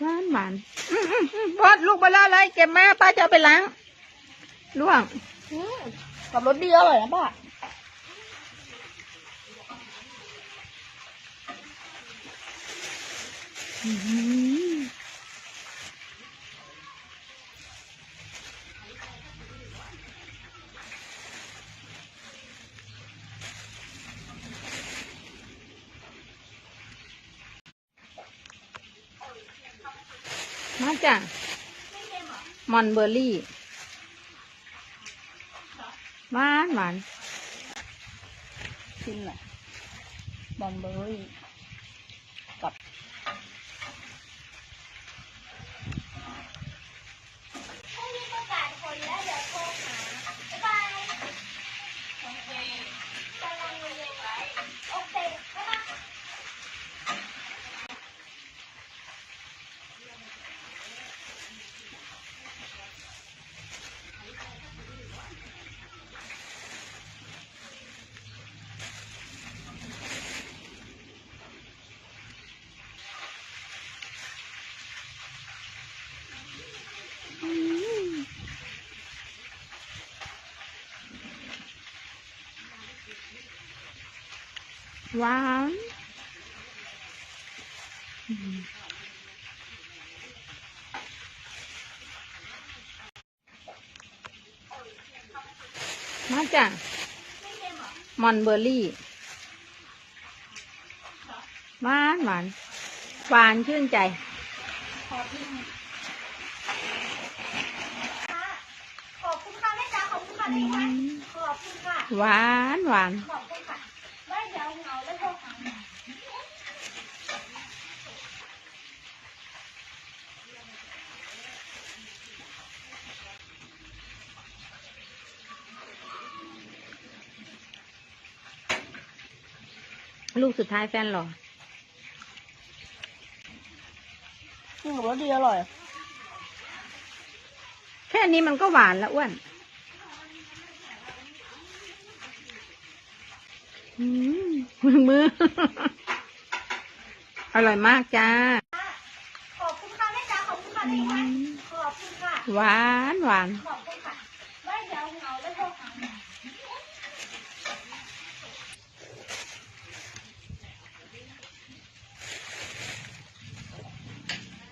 หวานหวานอืมอืมอืมบอสลูกบลอเลยเก็บมาป้าจะเอาไปล้างล่วงกับรสดีอร่อยนะป้าอืาจ้ะมอนเบอร์รี่หวานหวานชิมหน่อยบอนเบอร์รี่กับ หวานอืมมาจ้ะมอนเบอร์รี่ หวานหวานหวานชื่นใจขอบคุณขอบคุณค่ะแม่จ๋าขอบคุณค่ะพี่คะขอบคุณค่ะ หวานหวานขอบคุณค่ะไม่เดี๋ยวเหงาแล้วโทรหาหน่อย ลูกสุดท้ายแฟนหรออืมกับรสดีอร่อย แค่นี้มันก็หวานแล้วอ้วนอืมมือมือ อร่อยมากจ้า ขอบคุณค่ะแม่จ๋าขอบคุณค่ะพี่คะขอบคุณค่ะ หวานหวาน ขอบคุณค่ะไม่เดี๋ยวเหงาแล้วโทรหาหน่อย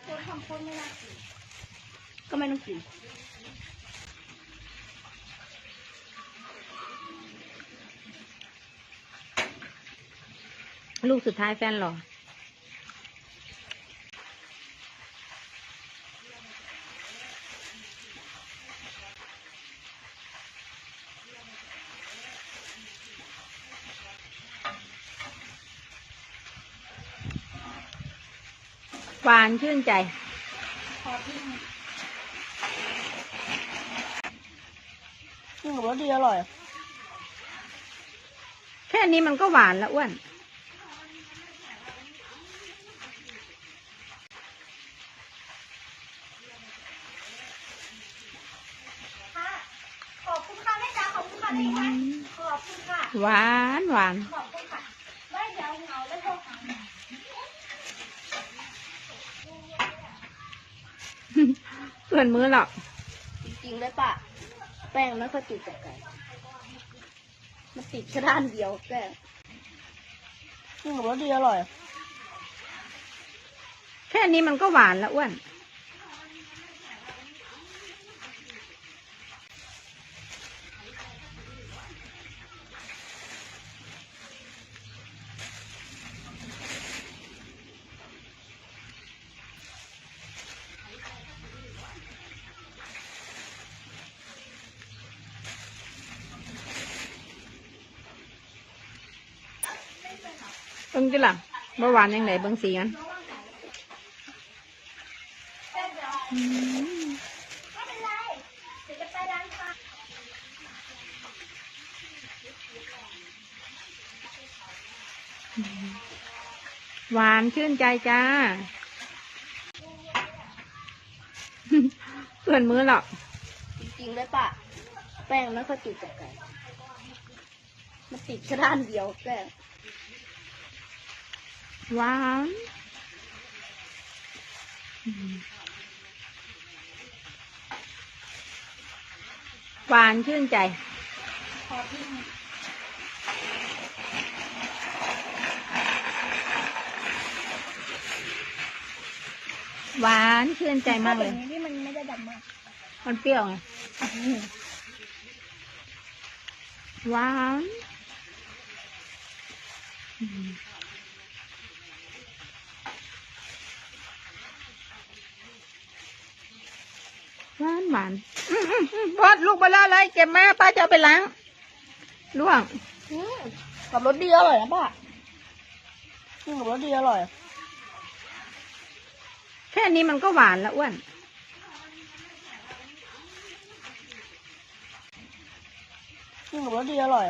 คนทำคนไม่น่ากิน ไม่ต้องกินลูกสุดท้ายแฟนหรอหวานชื่นใจ ขอบคุณ อืมกับรสดีอร่อย แค่นี้มันก็หวานแล้วอ้วนค่ะขอบคุณค่ะแม่จ๋าขอบคุณค่ะพี่คะขอบคุณค่ะ หวานหวาน ขอบคุณค่ะไม่เดี๋ยวเหงาแล้วโทรหาหน่อยเพื่อนมือหรอกจริงๆเลยป้าแป้งไม่ค่อยติดกับไก่มันติดแค่ด้านเดียวแป้งอืมกับรสดีอร่อย แค่นี้มันก็หวานแล้วอ้วน บิ่งจิล่ะบ่หวานยังไงเบิ่งสีมันหวานชื่นใจจ้า เพื่อนมือหรอกจริงๆเลยป้าแป้งไม่ค่อยติดกับไก่มันติดแค่ด้านเดียวแป้ง หวานหวานชื่นใจหวานชื่นใจมากเลยที่มันไม่ได้ดำมาก มันเปรี้ยวไง หวาน หวานหวานอืมอืมอืมบอสลูกเบลอเลยเก็บมาป้าจะเอาไปล้างล่วงอืมกับรสดีอร่อยนะป้าอืมกับรสดีอร่อย แค่นี้มันก็หวานแล้วอ้วนอืมกับรสดีอร่อย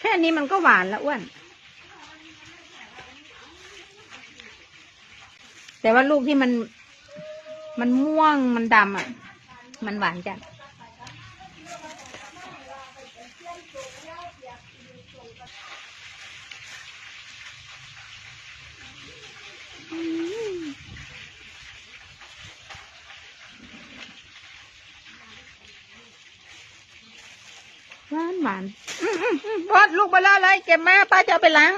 แค่นี้มันก็หวานแล้วอ้วน แต่ว่าลูกที่มัน มันม่วงมันดำอะ มันหวานจัดหวานหวานอืมอืมอืมบอสลูกบลอเลยเก็บมาป้าจะเอาไปล้าง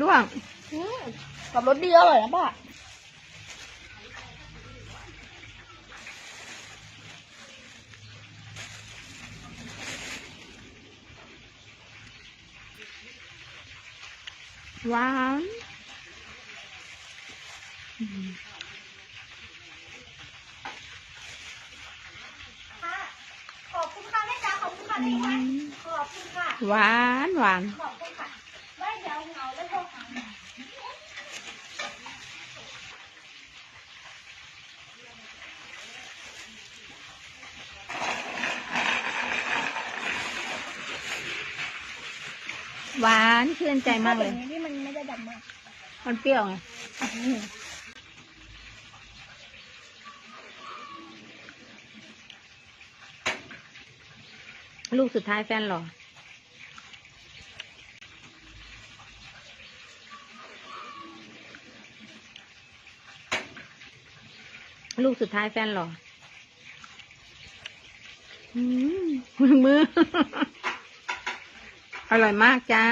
ล่วงกับรสดีอร่อยนะป้า หวานอืมค่ะขอบคุณค่ะแม่จ๋าขอบคุณค่ะที่รักขอบคุณค่ะ หวานหวาน ขอบคุณค่ะไว้เดี๋ยวเหงาแล้วโทรหาใหม่ หวานชื่นใจมากเลยที่มันไม่ได้ดำมาก มันเปรี้ยวไงลูกสุดท้ายแฟนหรอลูกสุดท้ายแฟนหรออืมมือ อร่อยมากจ้า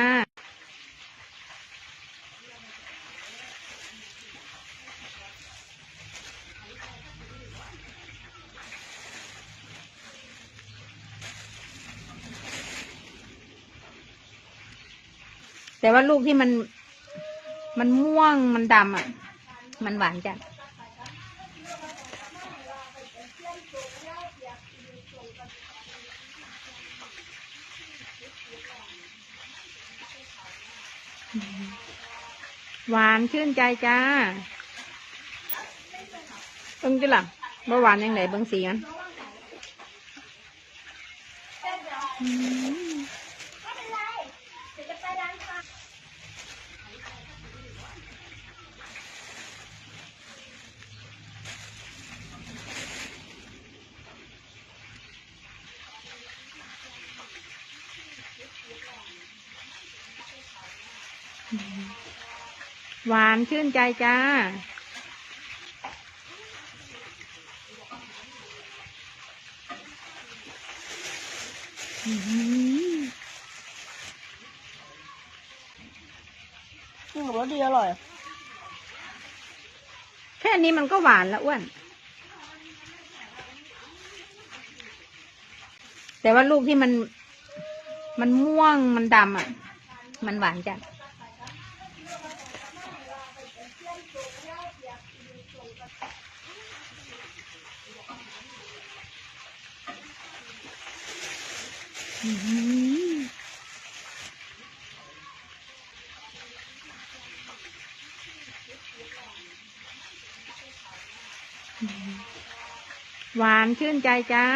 แต่ว่าลูกที่มัน มันม่วงมันดำอะ มันหวานจัด หวานชื่นใจจ้าเบิ้งจิล่ะบ่หวานยังไงเบิ้งสีมันอืม ไม่เป็นไรเดี๋ยวจะไปร้านค้า หวานชื่นใจจ้า อืมรสดีอร่อย แค่นี้มันก็หวานแล้วอ้วน แต่ว่าลูกที่มัน มันม่วงมันดำอะ มันหวานจัด หวานชื่นใจจ้า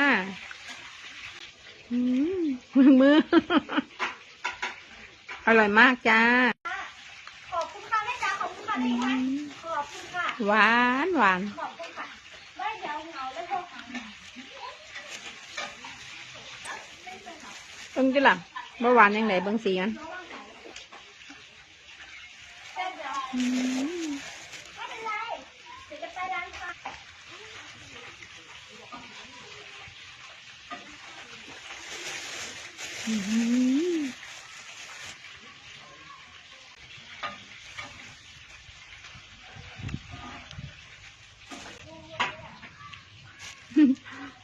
อืมมือ อร่อยมากจ้า ขอบคุณค่ะแม่จ๋าขอบคุณค่ะที่รักขอบคุณค่ะหวานหวาน บิ่งดิล่ะเมื่อวานยังไหนเบิ่งสีมัน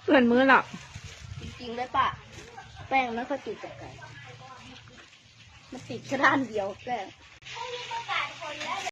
เพื่อนมือหรอจริงๆเลยปะ แป้งไม่ค่อยติดกับไก่มันติดแค่ด้านเดียวแป้ง